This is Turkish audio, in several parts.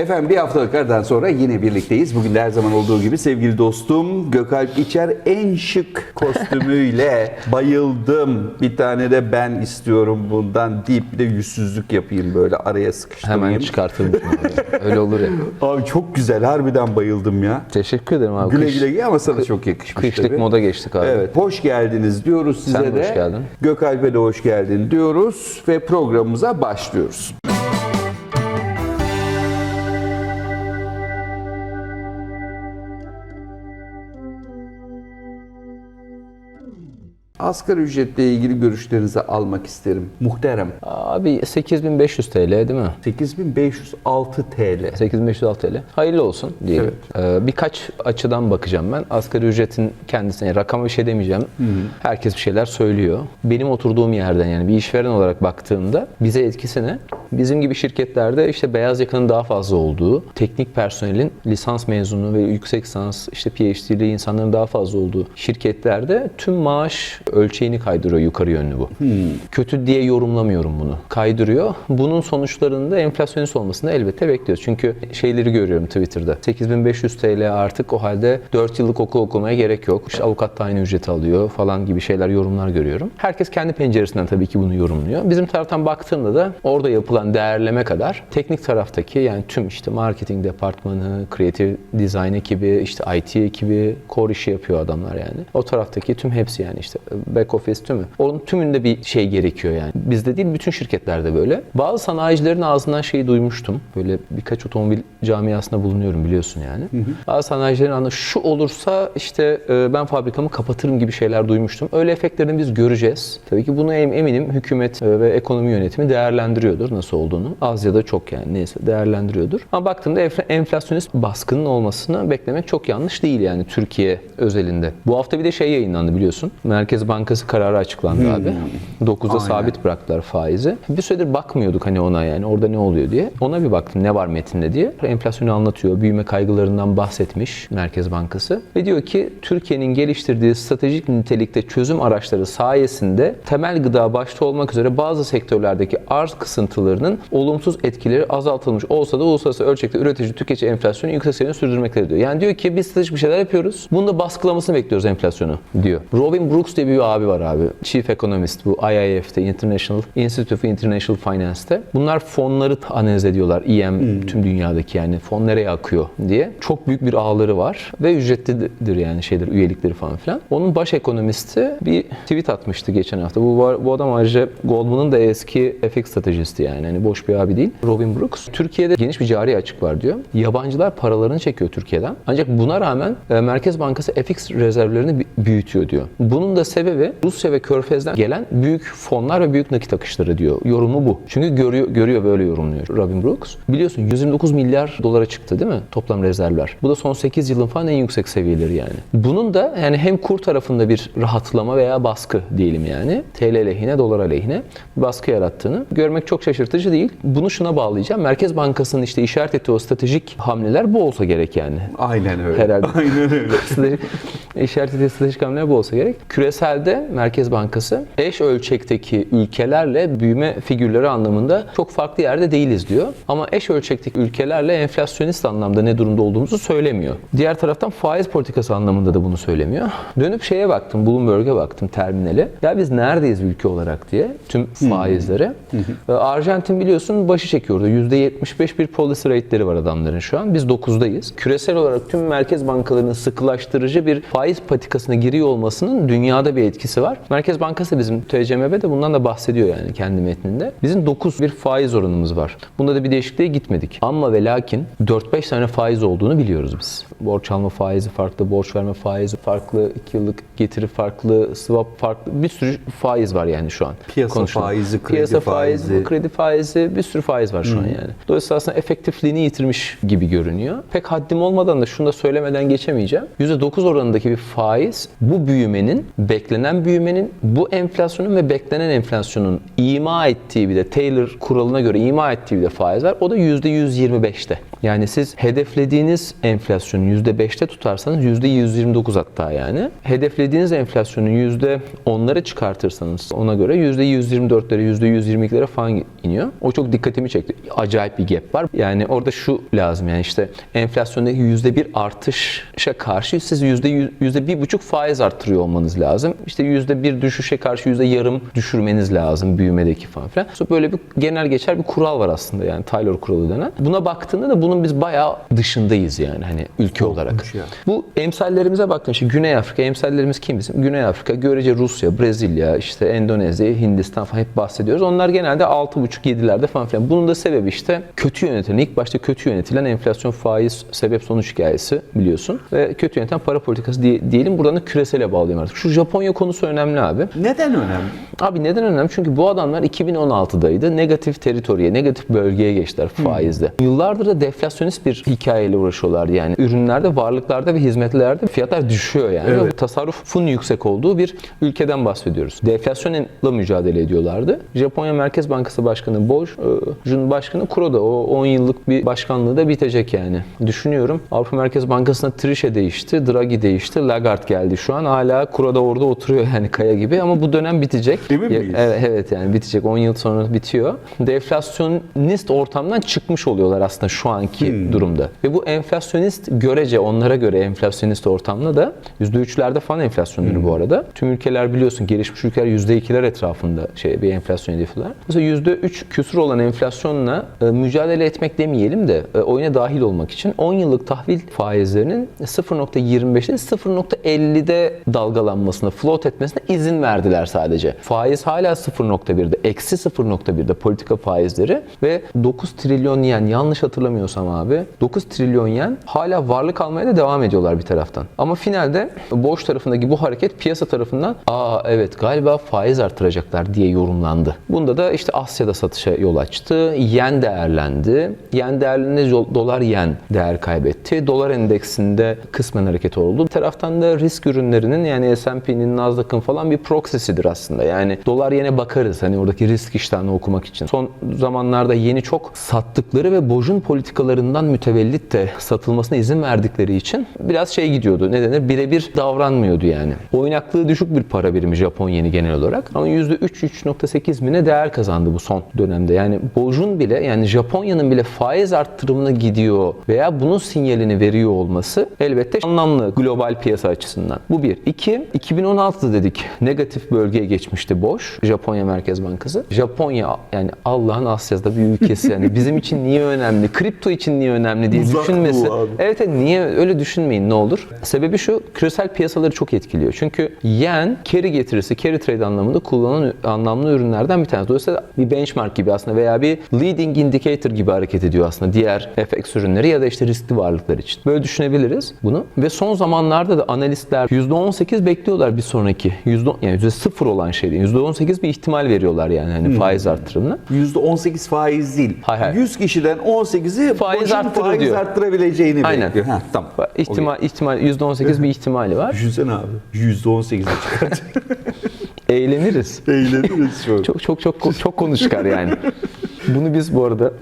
Efendim bir haftalık aradan sonra yine birlikteyiz. Bugün de her zaman olduğu gibi sevgili dostum Gökalp İçer en şık kostümüyle bayıldım. Bir tane de ben istiyorum bundan deyip bir de yüzsüzlük yapayım böyle araya sıkıştırayım. Hemen çıkartırım. şunu. Öyle olur ya. Abi çok güzel harbiden bayıldım ya. Teşekkür ederim abi. Güle Kış- güle giy ama sana çok yakışmış Kışlık tabii. moda geçtik abi. Evet, hoş geldiniz diyoruz size Sen de de. hoş geldin. Gökalp'e de hoş geldin diyoruz ve programımıza başlıyoruz. Asgari ücretle ilgili görüşlerinizi almak isterim. Muhterem. Abi 8500 TL değil mi? 8506 TL. 8506 TL. Hayırlı olsun diyelim. Ee, birkaç açıdan bakacağım ben. Asgari ücretin kendisine yani rakama bir şey demeyeceğim. Herkes bir şeyler söylüyor. Benim oturduğum yerden yani bir işveren olarak baktığımda bize etkisi ne? Bizim gibi şirketlerde işte beyaz yakanın daha fazla olduğu, teknik personelin lisans mezunu ve yüksek lisans işte PhD'li insanların daha fazla olduğu şirketlerde tüm maaş ölçeğini kaydırıyor yukarı yönlü bu. Kötü diye yorumlamıyorum bunu. Kaydırıyor. Bunun sonuçlarında enflasyonist olmasını elbette bekliyoruz. Çünkü şeyleri görüyorum Twitter'da. 8500 TL artık o halde 4 yıllık okul okumaya gerek yok. İşte avukat tayin ücreti alıyor falan gibi şeyler yorumlar görüyorum. Herkes kendi penceresinden tabii ki bunu yorumluyor. Bizim taraftan baktığımda da orada yapılan değerleme kadar teknik taraftaki yani tüm işte marketing departmanı, creative design ekibi, işte IT ekibi, core işi yapıyor adamlar yani. O taraftaki tüm hepsi yani işte back office tümü. Onun tümünde bir şey gerekiyor yani. Bizde değil bütün şirketlerde böyle. Bazı sanayicilerin ağzından şeyi duymuştum. Böyle birkaç otomobil camiasında bulunuyorum biliyorsun yani. Bazı sanayicilerin ağzından şu olursa işte e, ben fabrikamı kapatırım gibi şeyler duymuştum. Öyle efektlerini biz göreceğiz. Tabii ki bunu em- eminim hükümet e, ve ekonomi yönetimi değerlendiriyordur nasıl olduğunu. Az ya da çok yani neyse değerlendiriyordur. Ama baktığımda enf- enflasyonist baskının olmasını beklemek çok yanlış değil yani Türkiye özelinde. Bu hafta bir de şey yayınlandı biliyorsun. Merkez Bankası kararı açıklandı abi. 9'da Aynen. sabit bıraktılar faizi. Bir süredir bakmıyorduk hani ona yani orada ne oluyor diye. Ona bir baktım ne var metinde diye. Enflasyonu anlatıyor. Büyüme kaygılarından bahsetmiş Merkez Bankası. Ve diyor ki Türkiye'nin geliştirdiği stratejik nitelikte çözüm araçları sayesinde temel gıda başta olmak üzere bazı sektörlerdeki arz kısıntılarının olumsuz etkileri azaltılmış olsa da uluslararası ölçekte üretici tüketici enflasyonu yüksek seviyede sürdürmektedir diyor. Yani diyor ki biz stratejik bir şeyler yapıyoruz. Bunu da baskılamasını bekliyoruz enflasyonu diyor. Robin Brooks diye bir abi var abi. Chief Economist bu IIF'te International Institute of International Finance'te. Bunlar fonları analiz ediyorlar. EM tüm dünyadaki yani fon nereye akıyor diye. Çok büyük bir ağları var ve ücretlidir yani şeyler üyelikleri falan filan. Onun baş ekonomisti bir tweet atmıştı geçen hafta. Bu, bu adam ayrıca Goldman'ın da eski FX stratejisti yani. Hani boş bir abi değil. Robin Brooks. Türkiye'de geniş bir cari açık var diyor. Yabancılar paralarını çekiyor Türkiye'den. Ancak buna rağmen e, Merkez Bankası FX rezervlerini büyütüyor diyor. Bunun da sebebi Rusya ve Körfez'den gelen büyük fonlar ve büyük nakit akışları diyor. Yorumu bu. Çünkü görüyor, görüyor böyle yorumluyor Robin Brooks. Biliyorsun 129 milyar dolara çıktı değil mi toplam rezervler? Bu da son 8 yılın falan en yüksek seviyeleri yani. Bunun da yani hem kur tarafında bir rahatlama veya baskı diyelim yani. TL lehine, dolar aleyhine bir baskı yarattığını görmek çok şaşırtıcı değil. Bunu şuna bağlayacağım. Merkez Bankası'nın işte işaret ettiği o stratejik hamleler bu olsa gerek yani. Aynen öyle. Herhalde. Aynen öyle. İşaret ettiği stratejik hamleler bu olsa gerek. Küreselde Merkez Bankası eş ölçekteki ülkelerle büyüme figürleri anlamında çok farklı yerde değiliz diyor. Ama eş ölçekteki ülkelerle enflasyonist anlamda ne durumda olduğumuzu söylemiyor. Diğer taraftan faiz politikası anlamında da bunu söylemiyor. Dönüp şeye baktım, Bloomberg'e baktım terminale. Ya biz neredeyiz ülke olarak diye tüm faizlere. Ee, Arjantin biliyorsun başı çekiyordu. %75 bir policy rate'leri var adamların şu an. Biz 9'dayız. Küresel olarak tüm merkez bankalarının sıkılaştırıcı bir faiz patikasına giriyor olmasının dünyada bir etkisi var. Merkez Bankası bizim TCMB de bundan da bahsediyor yani kendi metninde. Bizim 9 bir faiz oranımız var. Bunda da bir değişikliğe gitmedik. Ama ve lakin 4-5 tane faiz olduğunu biliyoruz biz. Borç alma faizi farklı, borç verme faizi farklı, 2 yıllık getiri farklı, swap farklı. Bir sürü faiz var yani şu an. Piyasa konuşulan. faizi, kredi Piyasa faizi, faizi. kredi faizi, bir sürü faiz var şu an yani. Dolayısıyla aslında efektifliğini yitirmiş gibi görünüyor. Pek haddim olmadan da şunu da söylemeden geçemeyeceğim. %9 oranındaki bir faiz bu büyümenin, beklenen büyümenin, bu enflasyonun ve beklenen enflasyonun ima ettiği bir de Taylor kuralına göre ima ettiği bir de faiz var. O da %125'te. Yani siz hedeflediğiniz enflasyonu %5'te tutarsanız %129 hatta yani. Hedeflediğiniz enflasyonu %10'lara çıkartırsanız ona göre %124'lere, %122'lere falan iniyor. O çok dikkatimi çekti. Acayip bir gap var. Yani orada şu lazım yani işte enflasyondaki %1 artışa karşı siz %100 %1,5 faiz arttırıyor olmanız lazım. İşte %1 düşüşe karşı yarım düşürmeniz lazım büyümedeki falan filan. Böyle bir genel geçer bir kural var aslında yani Taylor kuralı denen. Buna baktığında da bunun biz bayağı dışındayız yani hani ülke olarak. ya. Bu emsallerimize baktığında işte Güney Afrika emsallerimiz kim bizim? Güney Afrika, görece Rusya, Brezilya, işte Endonezya, Hindistan falan hep bahsediyoruz. Onlar genelde 6,5-7'lerde falan filan. Bunun da sebebi işte kötü yönetilen, ilk başta kötü yönetilen enflasyon faiz sebep sonuç hikayesi biliyorsun. Ve kötü yöneten para politikası diye, diyelim buradan da küresele bağlayayım artık. Şu Japonya konusu önemli abi. Neden önemli? Abi neden önemli? Çünkü bu adamlar 2016'daydı. Negatif teritoriye, negatif bölgeye geçtiler faizde. Yıllardır da deflasyonist bir hikayeyle uğraşıyorlardı. Yani ürünlerde, varlıklarda ve hizmetlerde fiyatlar düşüyor yani. Evet. Ve Tasarrufun yüksek olduğu bir ülkeden bahsediyoruz. Deflasyonla mücadele ediyorlardı. Japonya Merkez Bankası Başkanı Bojun Başkanı Kuroda. O 10 yıllık bir başkanlığı da bitecek yani. Düşünüyorum. Avrupa Merkez Bankası'nda Trichet değişti, Draghi değişti, Lagarde geldi şu an. Hala Kuroda orada oturuyor yani kaya gibi ama bu dönem bitecek. Emin miyiz? Evet, evet yani bitecek. 10 yıl sonra bitiyor. Deflasyonist ortamdan çıkmış oluyorlar aslında şu anki Hmm. durumda. Ve bu enflasyonist görece onlara göre enflasyonist ortamda da %3'lerde falan enflasyonları Hmm. bu arada. Tüm ülkeler biliyorsun gelişmiş ülkeler %2'ler etrafında şey bir enflasyon hedefler. Mesela %3 küsur olan enflasyonla e, mücadele etmek demeyelim de e, oyuna dahil olmak için 10 yıllık tahvil faizlerinin 0.25'te 0.50'de dalgalanmasına, float etmesine izin verdiler sadece. Faiz hala 0.1'de, eksi 0.1'de politika faizleri ve 9 trilyon yen yanlış hatırlamıyorsam abi 9 trilyon yen hala varlık almaya da devam ediyorlar bir taraftan. Ama finalde borç tarafındaki bu hareket piyasa tarafından aa evet galiba faiz artıracaklar diye yorumlandı. Bunda da işte Asya'da satışa yol açtı. Yen değerlendi. Yen değerlenince do- dolar yen değer kaybetti. Dolar endeksinde kısmen hareket oldu. Bir taraftan da risk ürünlerinin yani S&P'nin, Nasdaq'ın falan bir proxy'sidir aslında. Yani dolar yene bakarız hani oradaki risk iştahını okumak için. Son zamanlarda yeni çok sattıkları ve bojun politikalarından mütevellit de satılmasına izin verdikleri için biraz şey gidiyordu. Ne denir? Birebir davranmıyordu yani. Oynaklığı düşük bir para birimi Japon yeni genel olarak. Ama %3-3.8 mi ne değer kazandı bu son dönemde. Yani bojun bile yani Japonya'nın bile faiz arttırımına gidiyor veya bunun sinyalini veriyor olması elbette anlamlı global piyasa açısından. Bu bir. İki, 2016'da dedik negatif bölgeye geçmişti boş Japonya Merkez Bankası. Japonya yani Allah'ın Asya'da bir ülkesi yani bizim için niye önemli, kripto için niye önemli diye Uzak düşünmesi. Evet, evet niye öyle düşünmeyin ne olur. Sebebi şu küresel piyasaları çok etkiliyor. Çünkü yen carry getirisi, carry trade anlamında kullanılan anlamlı ürünlerden bir tanesi. Dolayısıyla bir benchmark gibi aslında veya bir leading indicator gibi hareket ediyor aslında diğer FX ürünleri ya da işte riskli varlıklar için. Böyle düşünebiliriz bunu. Ve son zamanlarda da analistler %18 bekliyorlar bir sonraki. %10, yani %0 olan şey değil. %18 bir ihtimal veriyorlar yani hani faiz artırımına. %18 faiz değil. Hayır, hayır. 100 kişiden 18'i Faiz arttırır faiz diyor. arttırabileceğini Aynen. bekliyor. Ha, tamam. İhtimal, ihtimal %18 bir ihtimali var. Düşünsene abi. %18'e çıkartacak. Eğleniriz. Eğleniriz çok. Çok çok çok çok konu çıkar yani. Bunu biz bu arada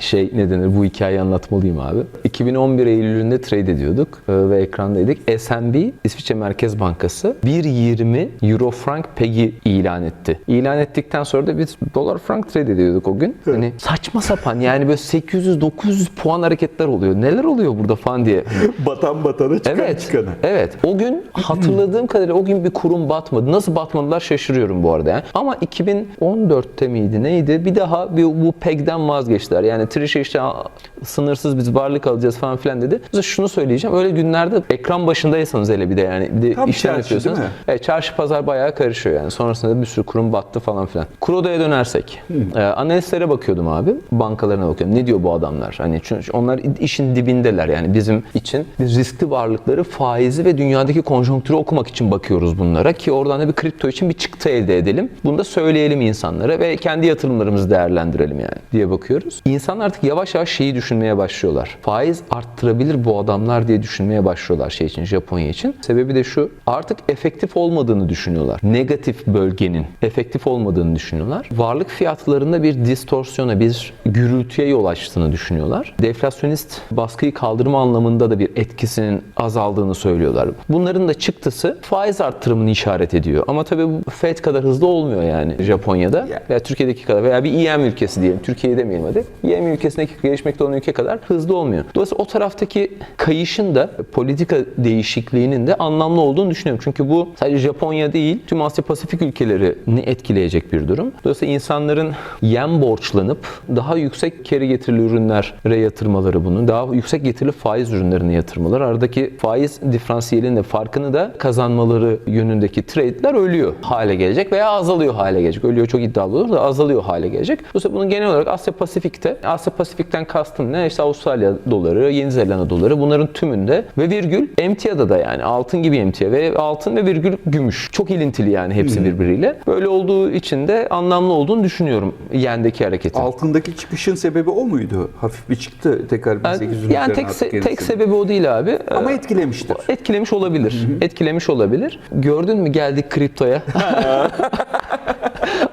şey ne denir bu hikayeyi anlatmalıyım abi. 2011 Eylül'ünde trade ediyorduk e, ve ekrandaydık. SNB İsviçre Merkez Bankası 1.20 Euro frank pegi ilan etti. İlan ettikten sonra da biz dolar frank trade ediyorduk o gün. Hani saçma sapan yani böyle 800-900 puan hareketler oluyor. Neler oluyor burada falan diye. Batan batana çıkan Evet. çıkana. Evet. O gün hatırladığım kadarıyla o gün bir kurum batmadı. Nasıl batmadılar şaşırıyorum bu arada. Yani. Ama 2014'te miydi neydi? Bir daha bir, bu PEG'den vazgeçtiler. Yani Trisha işte "Aa, sınırsız biz varlık alacağız falan filan dedi. Mesela şunu söyleyeceğim. Öyle günlerde ekran başındaysanız hele bir de yani bir de Tam işlem çarşı, yapıyorsanız. Evet, çarşı pazar bayağı karışıyor yani. Sonrasında bir sürü kurum battı falan filan. Kuroda'ya dönersek. Ee, analistlere bakıyordum abi. Bankalarına bakıyorum. Ne diyor bu adamlar? Hani çünkü onlar işin dibindeler yani bizim için. Biz riskli varlıkları, faizi ve dünyadaki konjonktürü okumak için bakıyoruz bunlara ki oradan da bir kripto için bir çıktı elde edelim. Bunu da söyleyelim insanlara ve kendi yatırımlarımızı değerlendirelim yani diye bakıyoruz. İnsanlar artık yavaş yavaş şeyi düşünmeye başlıyorlar. Faiz arttırabilir bu adamlar diye düşünmeye başlıyorlar şey için Japonya için. Sebebi de şu artık efektif olmadığını düşünüyorlar. Negatif bölgenin efektif olmadığını düşünüyorlar. Varlık fiyatlarında bir distorsiyona, bir gürültüye yol açtığını düşünüyorlar. Deflasyonist baskıyı kaldırma anlamında da bir etkisinin azaldığını söylüyorlar. Bunların da çıktısı faiz arttırımını işaret ediyor. Ama tabii bu Fed kadar hızlı olmuyor yani Japonya'da Ya. veya Türkiye'deki kadar veya bir EM ülkesi diyelim. Türkiye demeyelim hadi. EM ülkesindeki gelişmekte olan ülke kadar hızlı olmuyor. Dolayısıyla o taraftaki kayışın da politika değişikliğinin de anlamlı olduğunu düşünüyorum. Çünkü bu sadece Japonya değil, tüm Asya Pasifik ülkelerini etkileyecek bir durum. Dolayısıyla insanların yen borçlanıp daha yüksek kere getirili ürünlere yatırmaları bunun, daha yüksek getirili faiz ürünlerine yatırmaları, aradaki faiz diferansiyelinin de farkını da kazanmaları yönündeki trade'ler ölüyor hale gelecek veya azalıyor hale gelecek. Ölüyor çok iddialı olur da azalıyor hale gelecek. Dolayısıyla bunun genel olarak Asya Pasifik'te, Asya Pasifik'ten kastım ne? İşte Avustralya doları, Yeni Zelanda doları bunların tümünde ve virgül emtiada da yani altın gibi emtia ve altın ve virgül gümüş. Çok ilintili yani hepsi birbiriyle. Böyle olduğu için de anlamlı olduğunu düşünüyorum yendeki hareketin. Altındaki çıkışın sebebi o muydu? Hafif bir çıktı tekrar 1800'ün yani tek, se- tek sebebi o değil abi. Ama Ee, etkilemiştir. Etkilemiş olabilir. Etkilemiş olabilir. Gördün mü geldik kriptoya?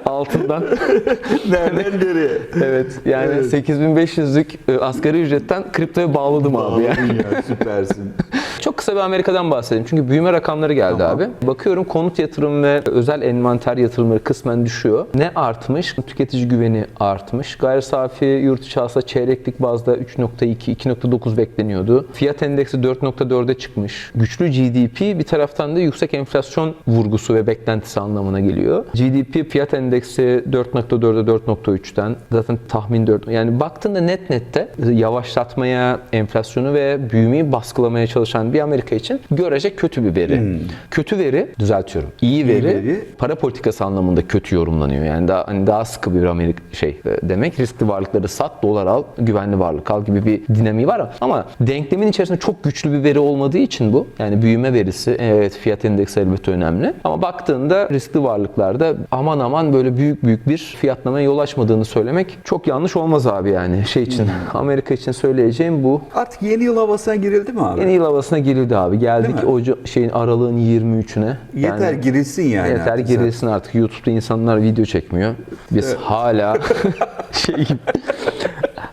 Altından. Nereden nereye? Evet. Yani 8500'lük e, asgari ücretten kriptoya bağladım abi ya. Aman ya süpersin. Çok kısa bir Amerika'dan bahsedeyim. Çünkü büyüme rakamları geldi abi. Bakıyorum konut yatırım ve özel envanter yatırımları kısmen düşüyor. Ne artmış? Tüketici güveni artmış. Gayri safi yurt içi hasıla çeyreklik bazda 3.2, 2.9 bekleniyordu. Fiyat endeksi 4.4'e çıkmış. Güçlü GDP bir taraftan da yüksek enflasyon vurgusu ve beklentisi anlamına geliyor. GDP fiyat endeksi 4.4'e 4.3'ten zaten tahmin 4. Yani baktığında net nette yavaşlatmaya, enflasyonu ve büyümeyi baskılamaya çalışan bir Amerika için görecek kötü bir veri. Kötü veri, düzeltiyorum. İyi veri, veri. para politikası anlamında kötü yorumlanıyor. Yani daha hani daha sıkı bir Amerika şey e, demek riskli varlıkları sat, dolar al, güvenli varlık al gibi bir dinamiği var ama denklemin içerisinde çok güçlü bir veri olmadığı için bu yani büyüme verisi evet fiyat endeksi elbette önemli ama baktığında riskli varlıklarda aman aman böyle büyük büyük bir fiyatlamaya yol açmadığını söylemek çok yanlış olmaz abi yani şey için Amerika için söyleyeceğim bu. Artık yeni yıl havasına girildi mi abi? Yeni yıl havasına girildi abi. Geldik o şeyin aralığın 23'üne. Yeter girilsin yani. Yeter artık girilsin artık. YouTube'da insanlar video çekmiyor. Biz hala şey gibi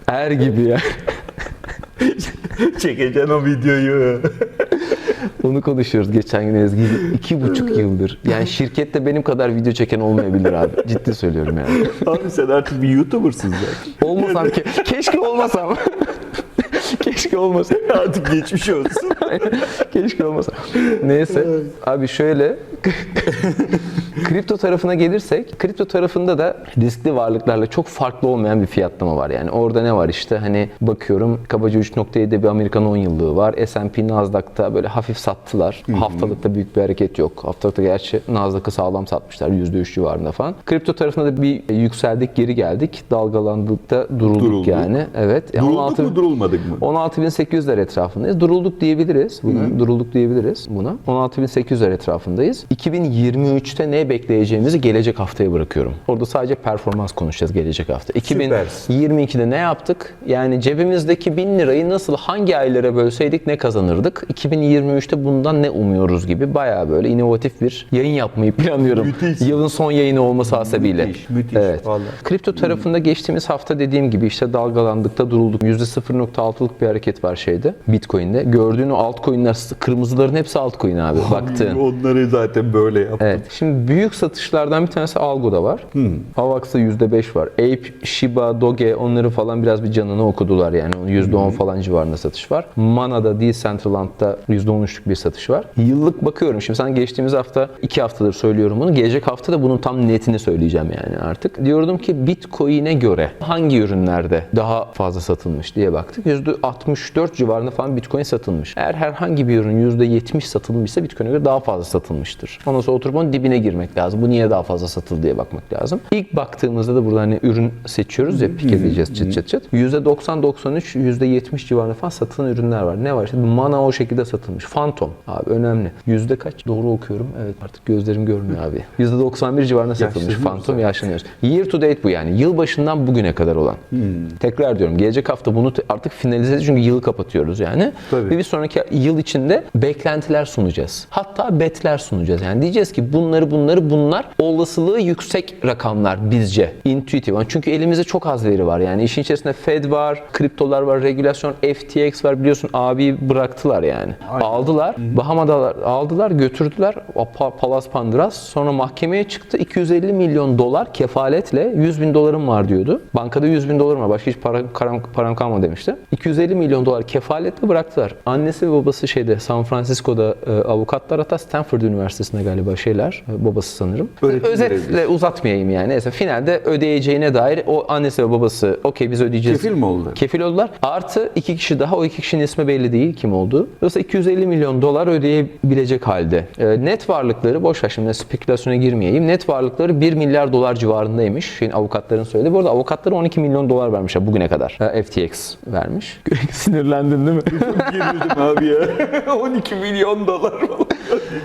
er gibi ya. sen. Çekeceksin o videoyu. Onu konuşuyoruz geçen gün Ezgi. iki buçuk yıldır. Yani şirkette benim kadar video çeken olmayabilir abi. Ciddi söylüyorum yani. abi sen artık bir YouTuber'sın zaten. Olmasam ke keşke olmasam. keşke olmasam. artık geçmiş olsun. Keşke olmasa. Neyse. Abi şöyle. Kripto tarafına gelirsek, kripto tarafında da riskli varlıklarla çok farklı olmayan bir fiyatlama var. Yani orada ne var işte hani bakıyorum kabaca 3.7'de bir Amerikan 10 yıllığı var. S&P Nasdaq'ta böyle hafif sattılar. Haftalıkta büyük bir hareket yok. Haftalıkta gerçi Nasdaq'ı sağlam satmışlar %3 civarında falan. Kripto tarafında da bir yükseldik geri geldik. Dalgalandık da durulduk, Durulduk. yani. Evet. Durulduk 16 mu durulmadık mı? 16.800'ler etrafındayız. Durulduk diyebiliriz buna. Durulduk diyebiliriz buna. 16.800'ler etrafındayız. 2023'te ne bekleyeceğimizi gelecek haftaya bırakıyorum. Orada sadece performans konuşacağız gelecek hafta. Süpersin. 2022'de ne yaptık? Yani cebimizdeki 1000 lirayı nasıl hangi aylara bölseydik ne kazanırdık? 2023'te bundan ne umuyoruz gibi bayağı böyle inovatif bir yayın yapmayı planlıyorum. Müthiş. Yılın son yayını olması hasebiyle. Müthiş, müthiş. Evet. Vallahi. Kripto tarafında geçtiğimiz hafta dediğim gibi işte dalgalandık da durulduk. %0.6'lık bir hareket var şeyde Bitcoin'de. Gördüğün o altcoin'ler kırmızıların hepsi altcoin abi baktığın. Onları zaten böyle yaptım. Evet. Şimdi büyük satışlardan bir tanesi Algo'da var. Avax'ta %5 var. Ape, Shiba, Doge onları falan biraz bir canını okudular yani. Onun %10 falan civarında satış var. Mana'da, Decentraland'da %13'lük bir satış var. Yıllık bakıyorum. Şimdi sen geçtiğimiz hafta, iki haftadır söylüyorum bunu. Gelecek hafta da bunun tam netini söyleyeceğim yani artık. Diyordum ki Bitcoin'e göre hangi ürünlerde daha fazla satılmış diye baktık. %64 civarında falan Bitcoin satılmış. Eğer herhangi bir ürün %70 satılmışsa Bitcoin'e göre daha fazla satılmıştır. Ondan sonra oturup onun dibine girmek düşünmek lazım. Bu niye daha fazla satıldı diye bakmak lazım. İlk baktığımızda da burada hani ürün seçiyoruz ya pik edeceğiz çıt çıt çıt. %90-93, %70 civarında falan satılan ürünler var. Ne var? İşte Mana o şekilde satılmış. Phantom abi önemli. Yüzde kaç? Doğru okuyorum. Evet artık gözlerim görmüyor abi. %91 civarında satılmış Phantom yaşlanıyoruz. Year to date bu yani. Yılbaşından bugüne kadar olan. Tekrar diyorum gelecek hafta bunu artık finalize edeceğiz çünkü yılı kapatıyoruz yani. Tabii. Ve bir sonraki yıl içinde beklentiler sunacağız. Hatta betler sunacağız. Yani diyeceğiz ki bunları bunları bunlar olasılığı yüksek rakamlar bizce. Intuitive. Yani Çünkü elimizde çok az veri var. Yani işin içerisinde Fed var, kriptolar var, regülasyon, FTX var biliyorsun abi bıraktılar yani. Aynen. Aldılar. Bahama'da aldılar, götürdüler. Palas Pandras. Sonra mahkemeye çıktı. 250 milyon dolar kefaletle 100 bin dolarım var diyordu. Bankada 100 bin dolarım var. Başka hiç para, param, param kalmadı demişti. 250 milyon dolar kefaletle bıraktılar. Annesi ve babası şeyde San Francisco'da e, avukatlar hatta Stanford Üniversitesi'nde galiba şeyler. E, babası sanırım. Öğretim Özetle uzatmayayım yani. Neyse finalde ödeyeceğine dair o annesi ve babası okey biz ödeyeceğiz. Kefil mi oldular? Kefil oldular. Artı iki kişi daha o iki kişinin ismi belli değil kim olduğu. Dolayısıyla 250 milyon dolar ödeyebilecek halde. E, net varlıkları boş ver şimdi spekülasyona girmeyeyim. Net varlıkları 1 milyar dolar civarındaymış. Şeyin avukatların söyledi. Bu arada avukatları 12 milyon dolar vermişler bugüne kadar. E, FTX vermiş. Sinirlendin değil mi? Gerildim abi ya. 12 milyon dolar falan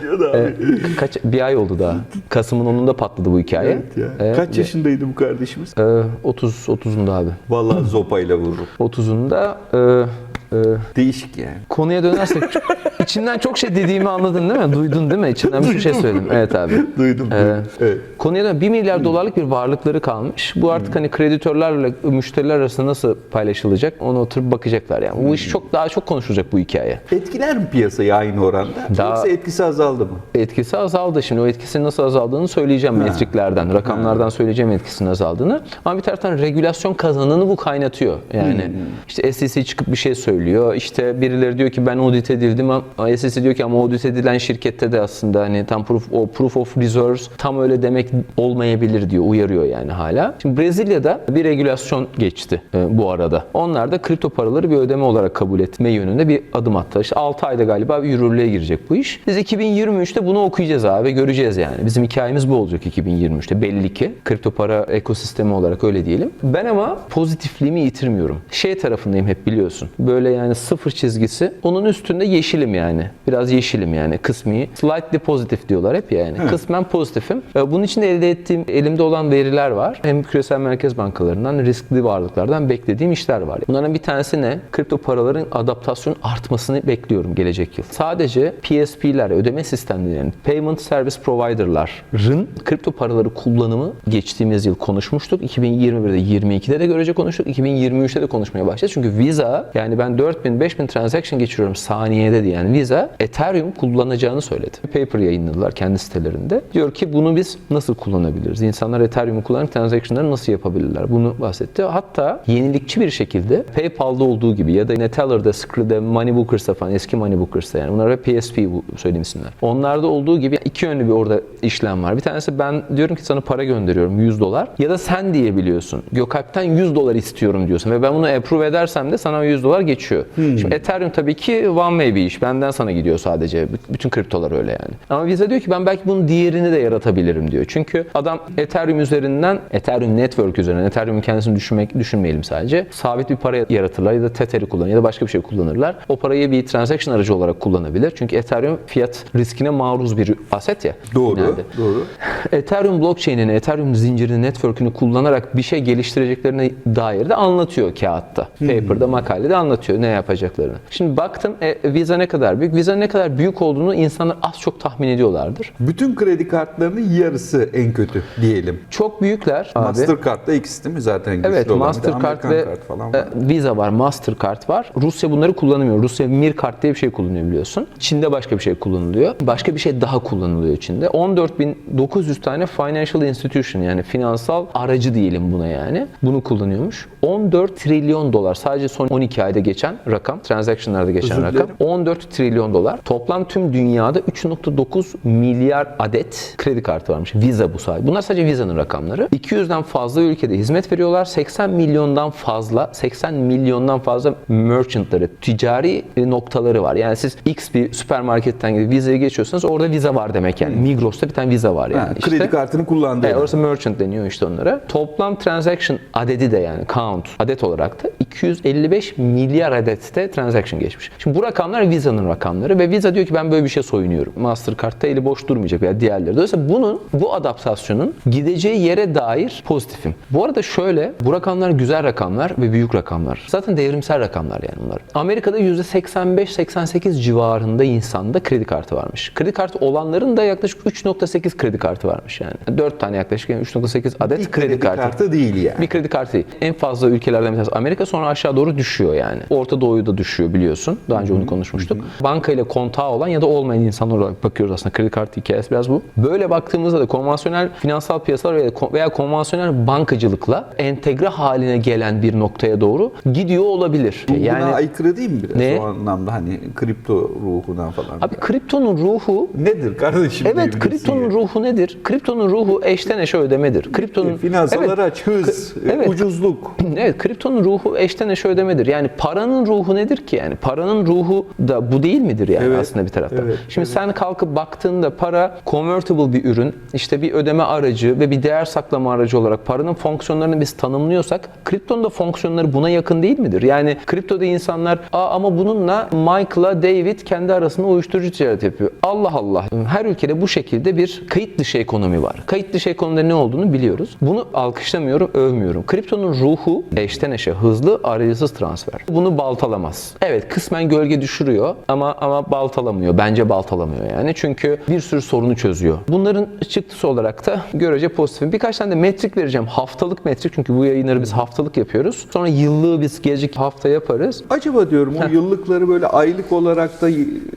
diyor da abi. Kaç bir ay oldu daha. Kasım'ın 10'unda patladı bu hikaye. Evet ya. E, Kaç yaşındaydı bu kardeşimiz? e, 30 30'unda abi. Vallahi zopayla vururum. 30'unda e, e, Değişik yani. Konuya dönersek içinden çok şey dediğimi anladın değil mi? Duydun değil mi? İçinden bir şey söyledim. Evet abi. Duydum. Ee, duydum. Evet. Konuya dön 1 milyar dolarlık bir varlıkları kalmış. Bu artık hani kreditörlerle müşteriler arasında nasıl paylaşılacak onu oturup bakacaklar yani. Bu iş çok daha çok konuşulacak bu hikaye. Etkiler mi piyasayı aynı oranda? Daha- Yoksa etkisi azaldı mı? Etkisi azaldı. Şimdi o etkisinin nasıl azaldığını söyleyeceğim metriklerden, rakamlardan söyleyeceğim etkisinin azaldığını. Ama bir taraftan regülasyon kazanını bu kaynatıyor. Yani işte SEC çıkıp bir şey söylüyor. İşte birileri diyor ki ben audit edildim. SEC diyor ki ama audit edilen şirkette de aslında hani tam proof, o proof of reserves tam öyle demek olmayabilir diyor. Uyarıyor yani hala. Şimdi Brezilya'da bir regülasyon geçti e, bu arada. Onlar da kripto paraları bir ödeme olarak kabul etme yönünde bir adım attı. İşte 6 ayda galiba yürürlüğe girecek bu iş. Biz 2023'te bunu okuyacağız abi. Göreceğiz yani. Bizim hikayemiz bu olacak 2023'te belli ki. Kripto para ekosistemi olarak öyle diyelim. Ben ama pozitifliğimi yitirmiyorum. Şey tarafındayım hep biliyorsun. Böyle yani sıfır çizgisi. Onun üstünde yeşilim yani. Biraz yeşilim yani kısmi. Slightly pozitif diyorlar hep yani. Kısmen pozitifim. Ee, Bunun için de elde ettiğim, elimde olan veriler var. Hem küresel merkez bankalarından, riskli varlıklardan beklediğim işler var. Bunların bir tanesi ne? Kripto paraların adaptasyon artmasını bekliyorum gelecek yıl. Sadece PSP'ler, ödeme sistemlerinin, payment service provider'ların kripto paraları kullanımı geçtiğimiz yıl konuşmuştuk. 2021'de, 22'de de görece konuştuk. 2023'te de konuşmaya başlayacağız. Çünkü Visa, yani ben 4000, 5000 transaction geçiriyorum saniyede diye. Yani Visa, Ethereum kullanacağını söyledi. Bir paper yayınladılar kendi sitelerinde. Diyor ki bunu biz nasıl kullanabiliriz? İnsanlar Ethereum'u kullanarak transaction'ları nasıl yapabilirler? Bunu bahsetti. Hatta yenilikçi bir şekilde PayPal'da olduğu gibi ya da Netteller'da, Skrill'de, Moneybookers'ta falan eski Moneybookers'ta yani bunlar hep PSP bu söylediğim isimler. Onlarda olduğu gibi iki yönlü bir orada işlem var. Bir tanesi ben diyorum ki sana para gönderiyorum 100 dolar ya da sen diyebiliyorsun. Gökalp'ten 100 dolar istiyorum diyorsun ve ben bunu approve edersem de sana 100 dolar geçiyor. Şimdi Ethereum tabii ki one way bir iş. Benden sana gidiyor sadece. Bütün kriptolar öyle yani. Ama Visa diyor ki ben belki bunun diğerini de yaratabilirim diyor. Çünkü adam Ethereum üzerinden, Ethereum Network üzerinden, Ethereum'un kendisini düşünmek, düşünmeyelim sadece. Sabit bir para yaratırlar ya da Tether'i kullanır ya da başka bir şey kullanırlar. O parayı bir transaction aracı olarak kullanabilir. Çünkü Ethereum fiyat riskine maruz bir aset ya. Doğru. genelde. Doğru. Ethereum blockchain'ini, Ethereum zincirini, network'ünü kullanarak bir şey geliştireceklerine dair de anlatıyor kağıtta. Paper'da, makalede anlatıyor ne yapacaklarını. Şimdi baktım e, Visa ne kadar büyük? Visa ne kadar büyük olduğunu insanlar az çok tahmin ediyorlardır. Bütün kredi kartlarının yarısı en kötü diyelim. Çok büyükler abi. Mastercard'da ikisi değil mi zaten güçlü Evet, olan? Mastercard ve kart falan e, var. Visa var, Mastercard var. Rusya bunları kullanamıyor. Rusya Mirkart diye bir şey kullanıyor biliyorsun. Çin'de başka bir şey kullanılıyor. Başka bir şey daha kullanılıyor Çin'de. 14.900 tane financial institution yani finansal aracı diyelim buna yani. Bunu kullanıyormuş. 14 trilyon dolar sadece son 12 ayda geçen rakam, transactionlarda geçen rakam. dilerim. 14 trilyon dolar. Toplam tüm dünyada 3.9 milyar adet kredi kartı varmış. Visa bu sahibi. Bunlar sadece Visa'nın rakamları. 200'den fazla ülkede hizmet veriyorlar. 80 milyondan fazla, 80 milyondan fazla merchantları, ticari noktaları var. Yani siz X bir süpermarketten gidip Visa'yı geçiyorsanız orada Visa var demek yani. Migros'ta bir tane Visa var yani. Ha, İşte- kredi kartını kullandığı. Evet, orası merchant deniyor işte onlara. Toplam transaction adedi de yani count adet olarak da 255 milyar adette transaction geçmiş. Şimdi bu rakamlar Visa'nın rakamları ve Visa diyor ki ben böyle bir şey soyunuyorum. Mastercard'da eli boş durmayacak veya diğerleri. Dolayısıyla bunun bu adaptasyonun gideceği yere dair pozitifim. Bu arada şöyle bu rakamlar güzel rakamlar ve büyük rakamlar. Zaten devrimsel rakamlar yani bunlar. Amerika'da %85-88 civarında insanda kredi kartı varmış. Kredi kartı olanların da yaklaşık 3.8 kredi kartı varmış yani. 4 tane yaklaşık yani 3.8 adet Bir kredi, kartı. değil yani. Bir kredi kartı değil. En fazla ülkelerden bir tanesi Amerika sonra aşağı doğru düşüyor yani. Orta Doğu'yu da düşüyor biliyorsun. Daha önce onu konuşmuştuk. Banka ile kontağı olan ya da olmayan insanlar olarak bakıyoruz aslında. Kredi kartı hikayesi biraz bu. Böyle baktığımızda da konvansiyonel finansal piyasalar veya, veya konvansiyonel bankacılıkla entegre haline gelen bir noktaya doğru gidiyor olabilir. Bu yani buna aykırı değil mi biraz Ne? o anlamda hani kripto ruhuna falan. abi kriptonun ruhu Nedir kardeşim? Evet, kriptonun ruhu nedir? Kriptonun ruhu eşten eşe ödemedir. Kriptonun Finansalar Evet. aç, hız, Evet. ucuzluk. Evet, kriptonun ruhu eşten eşe ödemedir. Yani paranın ruhu nedir ki yani? Paranın ruhu da bu değil midir yani Evet, aslında bir taraftan? evet, Şimdi sen kalkıp baktığında para convertible bir ürün, işte bir ödeme aracı ve bir değer saklama aracı olarak paranın fonksiyonlarını biz tanımlıyorsak, kriptonun da fonksiyonları buna yakın değil midir? Yani kriptoda insanlar, Aa, ama bununla Michael'la David kendi arasında uyuşturucu ticaret yapıyor. Allah Allah. Her ülkede bu şekilde bir kayıt dışı ekonomi var. Kayıt dışı ekonomide ne olduğunu biliyoruz. Bunu alkışlamıyorum, övmüyorum. Kriptonun ruhu eşten eşe hızlı, arayüzsüz transfer. Bunu baltalamaz. Evet kısmen gölge düşürüyor ama ama baltalamıyor. Bence baltalamıyor yani. Çünkü bir sürü sorunu çözüyor. Bunların çıktısı olarak da görece pozitif. Birkaç tane de metrik vereceğim. Haftalık metrik çünkü bu yayınları biz haftalık yapıyoruz. Sonra yıllığı biz gelecek hafta yaparız. Acaba diyorum o yıllıkları böyle aylık olarak da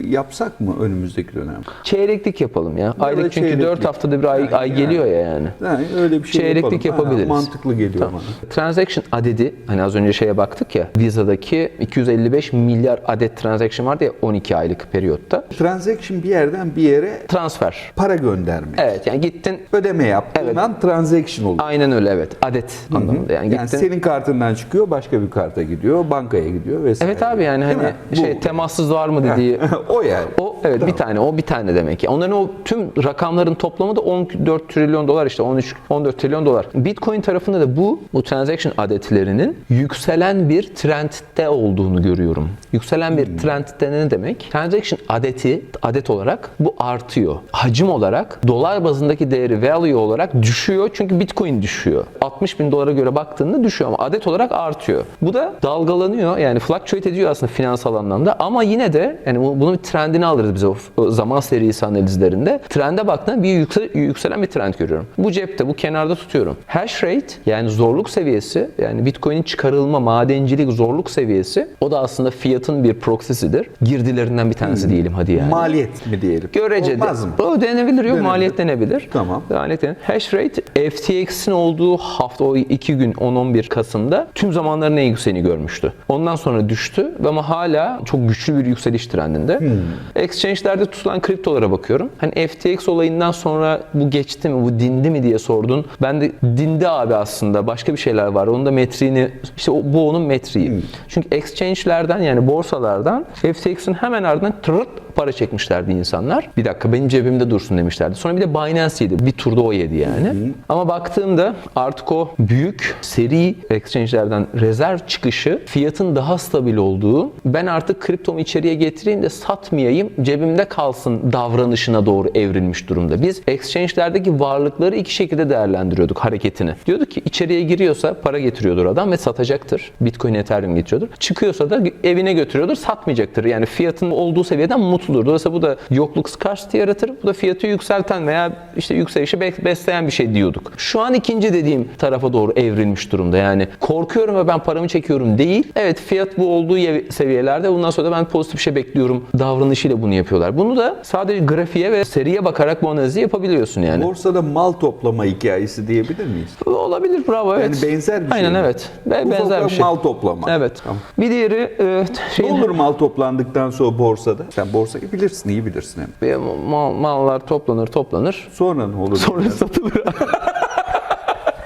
yapsak mı önümüzdeki dönem? Çeyreklik yapalım ya. Aylık çünkü çeyreklik. 4 haftada bir ay, Yani, ay geliyor ya yani. Yani öyle bir şey Çeyreklik yapalım. yapabiliriz. Ha, mantıklı geliyor Tamam. bana. Transaction adedi hani az önce şeye baktık ya Visa'daki 255 milyar adet transaction vardı ya 12 aylık periyotta. Transaction bir yerden bir yere Transfer. para göndermek. Evet yani gittin Ödeme yaptığından transaction oluyor. aynen öyle evet adet anlamında yani Yani gittin. senin kartından çıkıyor, başka bir karta gidiyor, bankaya gidiyor vesaire. Evet abi yani Değil hani mi? Bu. şey temassız var mı dediği o yani. O evet bir tane o bir tane demek. Yani onların o tüm rakamların toplamı da 14 trilyon dolar işte 13 14 trilyon dolar. Bitcoin tarafında da bu bu transaction adetlerinin yükselen bir trendde olduğunu görüyorum. Yükselen bir trendde ne demek? Transaction adeti adet olarak bu artıyor. Hacim olarak dolar bazındaki değeri value olarak düşüyor çünkü Bitcoin düşüyor. 60 bin dolara göre baktığında düşüyor ama adet olarak artıyor. Bu da dalgalanıyor yani fluctuate ediyor aslında finansal anlamda ama yine de yani bu- bunun bir trendini alırız biz o, o zaman serisi analizlerinde. Trende baktığında bir yüksel- yükselen bir trend görüyorum. Bu cepte, bu kenarda tutuyorum. Hash rate yani zorluk seviyesi yani Bitcoin'in çıkarılma, madencilik zorluk seviyesi o da aslında fiyatın bir proxy'sidir. Girdilerinden bir tanesi diyelim hadi yani. Maliyet mi diyelim? Görece de. Olmaz mı? O denebilir yok maliyet denebilir. Tamam. Maliyet denebilir. Hash rate FTX'in olduğu hafta o 2 gün 10-11 Kasım'da tüm zamanların en yükseğini görmüştü. Ondan sonra düştü ve ama hala çok güçlü bir yükseliş trendinde. Hmm. Exchange'lerde tutulan kriptolara bakıyorum. Hani FTX olayından sonra bu geçti mi, bu dindi mi diye sordun. Ben de dindi abi aslında. Başka bir şeyler var. Onun da metriğini, işte bu onun metriği. Hmm. Çünkü exchange'lerden yani borsalardan FTX'in hemen ardından tırırt para çekmişlerdi insanlar. Bir dakika benim cebimde dursun demişlerdi. Sonra bir de Binance'ydi. Bir turda o yedi yani. Ama baktığımda artık o büyük seri exchange'lerden rezerv çıkışı fiyatın daha stabil olduğu ben artık kriptomu içeriye getireyim de satmayayım cebimde kalsın davranışına doğru evrilmiş durumda. Biz exchange'lerdeki varlıkları iki şekilde değerlendiriyorduk hareketini. Diyorduk ki içeriye giriyorsa para getiriyordur adam ve satacaktır. Bitcoin, Ethereum getiriyordur. Çıkıyorsa da evine götürüyordur, satmayacaktır. Yani fiyatın olduğu seviyeden mutlu unutulur. Dolayısıyla bu da yokluk scarcity yaratır. Bu da fiyatı yükselten veya işte yükselişi be- besleyen bir şey diyorduk. Şu an ikinci dediğim tarafa doğru evrilmiş durumda. Yani korkuyorum ve ben paramı çekiyorum değil. Evet fiyat bu olduğu ye- seviyelerde bundan sonra da ben pozitif bir şey bekliyorum davranışıyla bunu yapıyorlar. Bunu da sadece grafiğe ve seriye bakarak bu analizi yapabiliyorsun yani. Borsada mal toplama hikayesi diyebilir miyiz? Olabilir bravo evet. Yani benzer bir şey Aynen evet. Be- Ufak benzer bir şey. mal toplama. Evet. Tamam. Bir diğeri e, şey, Ne olur mal toplandıktan sonra borsada? Sen borsayı bilirsin, iyi bilirsin hem. Bir mal, mallar toplanır toplanır. Sonra ne olur? Sonra satılır.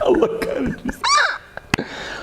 Allah kahretsin.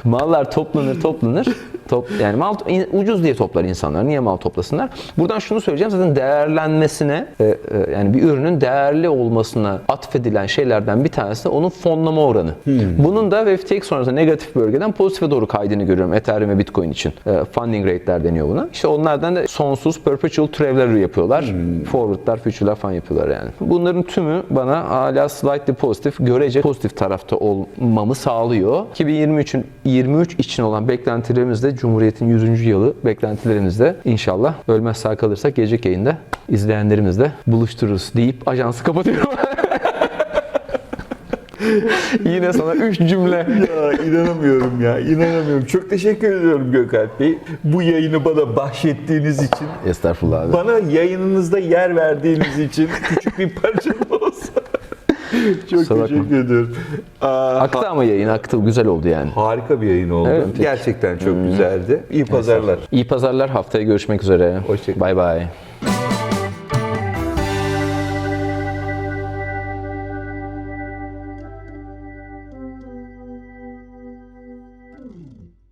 Mallar toplanır toplanır. Top, yani mal ucuz diye toplar insanlar. Niye mal toplasınlar? Buradan şunu söyleyeceğim. Zaten değerlenmesine e, e, yani bir ürünün değerli olmasına atfedilen şeylerden bir tanesi de onun fonlama oranı. Bunun da FTX sonrası negatif bölgeden pozitife doğru kaydını görüyorum Ethereum ve Bitcoin için. E, funding rate'ler deniyor buna. İşte onlardan da sonsuz perpetual türevler yapıyorlar. Forward'lar, future'lar falan yapıyorlar yani. Bunların tümü bana hala slightly pozitif, görece pozitif tarafta olmamı sağlıyor. 2023'ün 23 için olan beklentilerimizde Cumhuriyet'in 100. yılı beklentilerimizde inşallah ölmez sağ kalırsak gelecek yayında izleyenlerimizle buluştururuz deyip ajansı kapatıyorum. Yine sana 3 cümle. Ya inanamıyorum ya, inanamıyorum. Çok teşekkür ediyorum Gökalp Bey. Bu yayını bana bahşettiğiniz için, Estağfurullah abi. bana yayınınızda yer verdiğiniz için küçük bir parça. Çok Kusura bakma. teşekkür ediyorum. Aa, Aktı ama yayın aktı. Güzel oldu yani. harika bir yayın oldu. Evet, peki. Gerçekten çok güzeldi. İyi pazarlar. İyi pazarlar. Haftaya görüşmek üzere. Hoşça kalın. Bay bay.